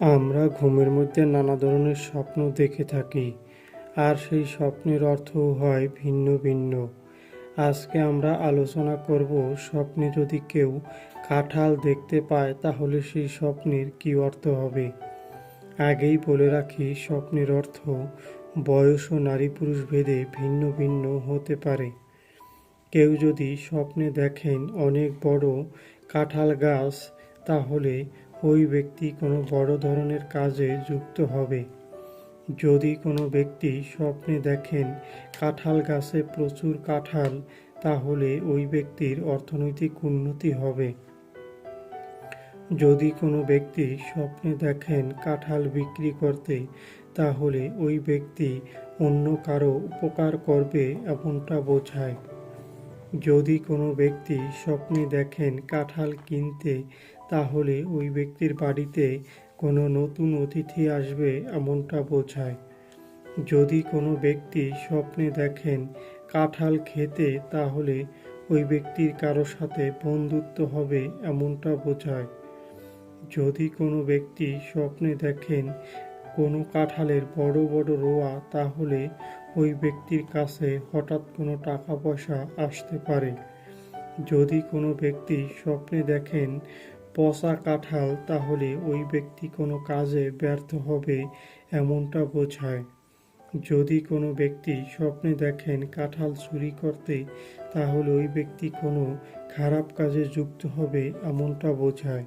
আমরা ঘুমের মধ্যে নানা ধরনের স্বপ্ন দেখে থাকি, আর সেই স্বপ্নের অর্থও হয় ভিন্ন ভিন্ন। আজকে আমরা আলোচনা করব স্বপ্নে যদি কেউ কাঁঠাল দেখতে পায়, তাহলে সেই স্বপ্নের কী অর্থ হবে? আগেই বলে রাখি, স্বপ্নের অর্থ বয়স ও নারী পুরুষ ভেদে ভিন্ন ভিন্ন হতে পারে। কেউ যদি স্বপ্নে দেখেন অনেক বড় কাঁঠাল গাছ, তাহলে ওই ব্যক্তি কোনো বড় ধরনের কাজে যুক্ত হবে। যদি কোনো ব্যক্তি স্বপ্নে দেখেন কাঁঠাল গাছে প্রচুর কাঁঠাল, তাহলে ওই ব্যক্তির অর্থনৈতিক উন্নতি হবে। যদি কোনো ব্যক্তি স্বপ্নে দেখেন কাঁঠাল বিক্রি করতে, তাহলে ওই ব্যক্তি অন্য কারও উপকার করবে এমনটা বোঝায়। যদি কোনো ব্যক্তি স্বপ্নে দেখেন কাঁঠাল কিনতে, তাহলে ওই ব্যক্তির বাড়িতে কোনো নতুন অতিথি আসবে এমনটা বোঝায়। যদি কোনো ব্যক্তি স্বপ্নে দেখেন কাঁঠাল খেতে, তাহলে ওই ব্যক্তির কারও সাথে বন্ধুত্ব হবে এমনটা বোঝায়। যদি কোনো ব্যক্তি স্বপ্নে দেখেন কোনো কাঁঠালের বড় বড় রোয়া তাহলে ওই ব্যক্তির কাছে হঠাৎ কোনো টাকা পয়সা আসতে পারে। যদি কোনো ব্যক্তি স্বপ্নে দেখেন পচা কাঁঠাল, তাহলে ওই ব্যক্তি কোনো কাজে ব্যর্থ হবে এমনটা বোঝায়। যদি কোনো ব্যক্তি স্বপ্নে দেখেন কাঁঠাল চুরি করতে, তাহলে ওই ব্যক্তি কোনো খারাপ কাজে যুক্ত হবে এমনটা বোঝায়।